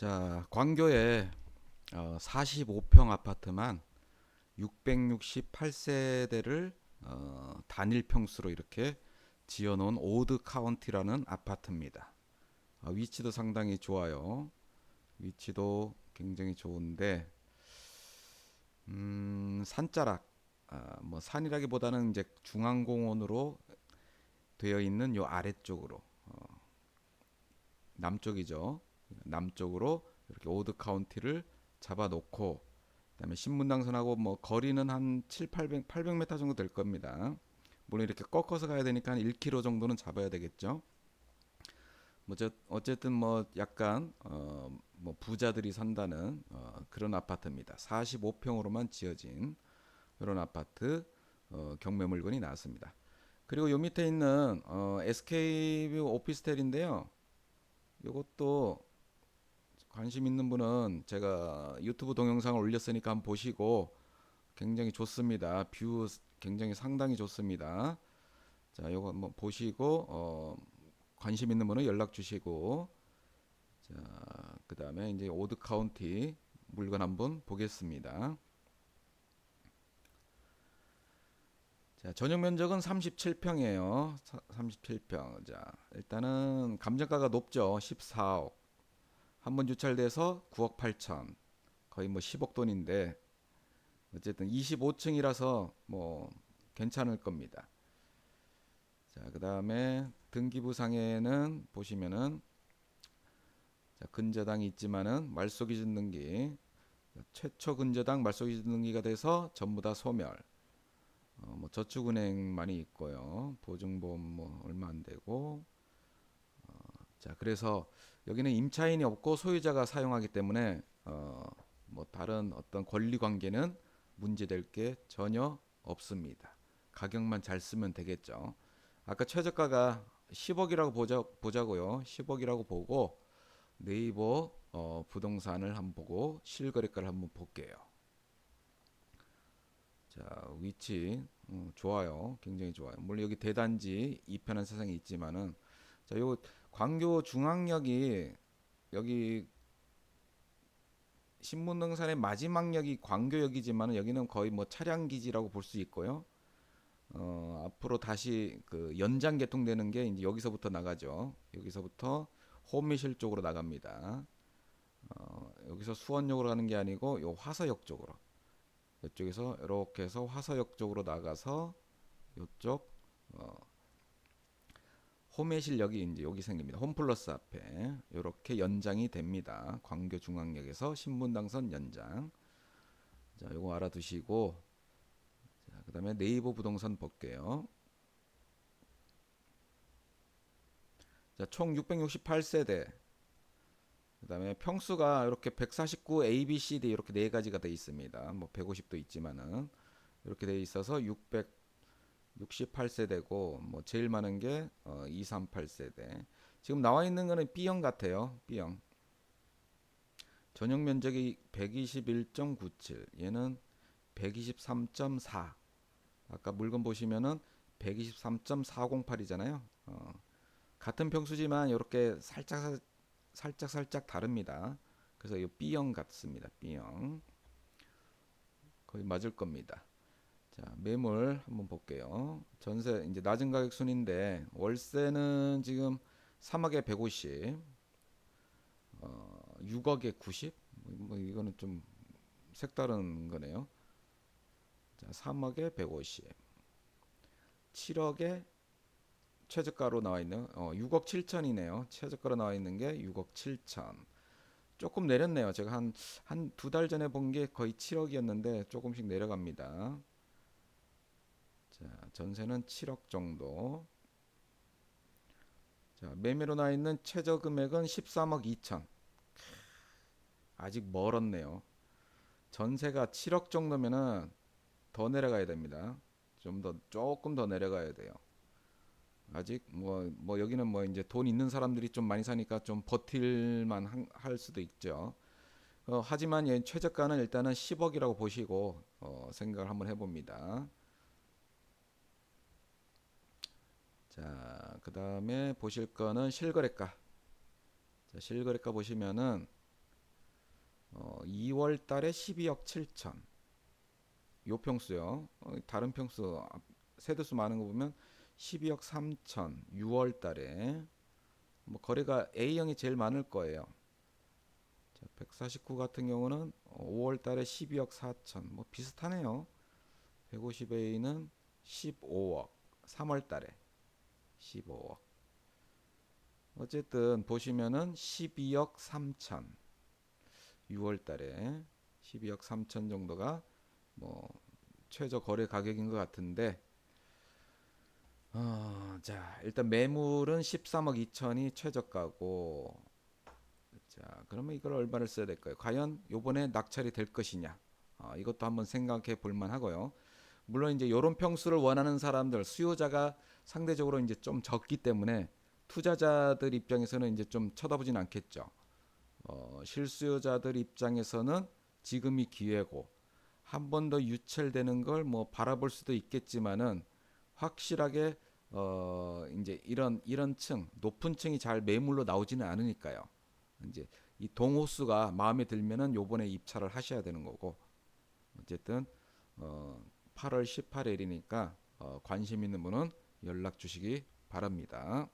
자, 광교에 어, 45평 아파트만 668세대를 어, 단일 평수로 이렇게 지어놓은 오드 카운티라는 아파트입니다. 아, 위치도 상당히 좋아요. 위치도 굉장히 좋은데 음, 산자락, 아, 뭐 산이라기보다는 이제 중앙공원으로 되어 있는 요 아래쪽으로 어, 남쪽이죠. 남쪽으로 이렇게 오드 카운티를 잡아놓고 그다음에 신문당선하고 뭐 거리는 한 7, 800, 800m 정도 될 겁니다. 물론 이렇게 꺾어서 가야 되니까 한 1km 정도는 잡아야 되겠죠. 뭐 저- 어쨌든 뭐 약간 어, 뭐 부자들이 산다는 어, 그런 아파트입니다. 45평으로만 지어진 이런 아파트 어, 경매 물건이 나왔습니다. 그리고 요 밑에 있는 어, SK뷰 오피스텔인데요. 요것도 관심 있는 분은 제가 유튜브 동영상을 올렸으니까 한번 보시고 굉장히 좋습니다. 뷰 굉장히 상당히 좋습니다. 자, 요거 한번 보시고 어, 관심 있는 분은 연락 주시고 자, 그다음에 이제 오드 카운티 물건 한번 보겠습니다. 자, 전용 면적은 37평이에요. 37평. 자, 일단은 감정가가 높죠. 14억. 한 번 유찰돼서 9억 8천. 거의 뭐 10억 돈인데 어쨌든 25층이라서 뭐 괜찮을 겁니다. 자, 그다음에 등기부상에는 보시면은 자, 근저당이 있지만은 말소기준 등기 최초 근저당 말소기준 등기가 돼서 전부 다 소멸. 어, 뭐 저축은행만이 있고요. 보증보험 뭐 얼마 안 되고. 어, 자, 그래서 여기는 임차인이 없고 소유자가 사용하기 때문에 어, 뭐 다른 어떤 권리 관계는 문제될 게 전혀 없습니다. 가격만 잘 쓰면 되겠죠. 아까 최저가가 10억이라고 보자, 보자고요. 10억이라고 보고 네이버 어, 부동산을 한번 보고 실거래가를 한번 볼게요. 자 위치 음, 좋아요 굉장히 좋아요 물론 여기 대단지 이편한 세상이 있지만은 자 요 광교 중앙역이 여기 신문능선의 마지막 역이 광교역이지만은 여기는 거의 뭐 차량 기지라고 볼 수 있고요. 어 앞으로 다시 그 연장 개통되는 게 이제 여기서부터 나가죠. 여기서부터 호미실 쪽으로 나갑니다. 어 여기서 수원역으로 가는 게 아니고 요 화서역 쪽으로. 이쪽에서 이렇게 해서 화서역 쪽으로 나가서 이쪽 어, 홈의실역이 이제 여기 생깁니다. 홈플러스 앞에 이렇게 연장이 됩니다. 광교 중앙역에서 신분당선 연장. 자, 요거 알아두시고 자, 그다음에 네이버 부동산 볼게요. 자, 총 668세대. 그다음에 평수가 이렇게 149 A, B, C, D 이렇게 네 가지가 돼 있습니다. 뭐 150도 있지만은 이렇게 돼 있어서 668세대고 뭐 제일 많은 게 어, 238세대. 지금 나와 있는 거는 B형 같아요. B형. 전용 면적이 121.97. 얘는 123.4. 아까 물건 보시면은 123.408이잖아요. 어, 같은 평수지만 이렇게 살짝 살- 살짝 살짝 다릅니다. 그래서 이 B형 같습니다. B형 거의 맞을 겁니다. 자 매물 한번 볼게요. 전세 이제 낮은 가격 순인데 월세는 지금 3억에 150, 어, 6억에 90. 뭐, 뭐 이거는 좀 색다른 거네요. 자 3억에 150, 7억에 최저가로 나와 있는 어, 6억 7천이네요. 최저가로 나와 있는 게 6억 7천. 조금 내렸네요. 제가 한 한 두 달 전에 본 게 거의 7억이었는데 조금씩 내려갑니다. 자, 전세는 7억 정도. 자, 매매로 나와 있는 최저 금액은 13억 2천. 아직 멀었네요. 전세가 7억 정도면은 더 내려가야 됩니다. 좀 더 조금 더 내려가야 돼요. 아직 뭐뭐 여기는 뭐 이제 돈 있는 사람들이 좀 많이 사니까 좀 버틸만 한- 할 수도 있죠. 어, 하지만 얘 최저가는 일단은 10억이라고 보시고 어, 생각을 한번 해봅니다. 자, 그 다음에 보실 거는 실거래가. 자, 실거래가 보시면은 어, 2월 달에 12억 7천. 요 평수요. 어, 다른 평수 앞- 세대수 많은 거 보면 12억 3천 6월 달에 뭐 거래가 A형이 제일 많을 거예요. 자, 149 같은 경우는 5월 달에 12억 4천. 뭐 비슷하네요. 150A는 15억. 3월 달에 15억. 어쨌든 보시면은 12억 3천. 6월 달에 12억 3천 정도가 뭐 최저 거래 가격인 것 같은데 어, 자 일단 매물은 13억 2천이 최저가고 자 그러면 이걸 얼마를 써야 될까요? 과연 요번에 낙찰이 될 것이냐? 어, 이것도 한번 생각해 볼 만하고요. 물론 이제 요런 평수를 원하는 사람들 수요자가 상대적으로 이제 좀 적기 때문에 투자자들 입장에서는 이제 좀 쳐다보진 않겠죠. 어, 실수요자들 입장에서는 지금이 기회고 한 번 더 유찰되는 걸 뭐 바라볼 수도 있겠지만은 확실하게 어 이제 이런 이런 층 높은 층이 잘 매물로 나오지는 않으니까요. 이제 이 동호수가 마음에 들면은 요번에 입찰을 하셔야 되는 거고 어쨌든 어 8월 18일이니까 어 관심 있는 분은 연락 주시기 바랍니다.